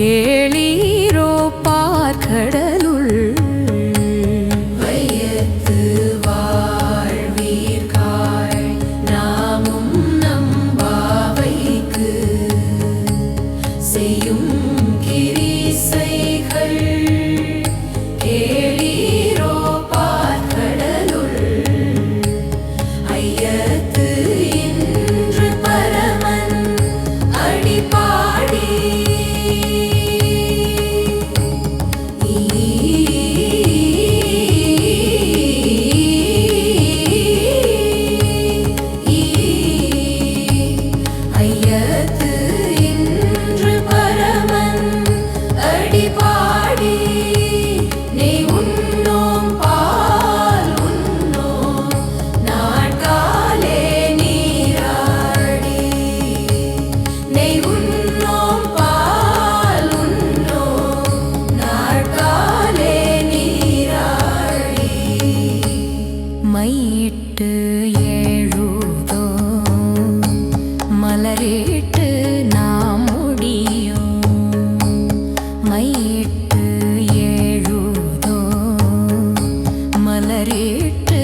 கேளீரோ பார்க்கடல் மயிட்டு ஏழுதோ மலரிட்டு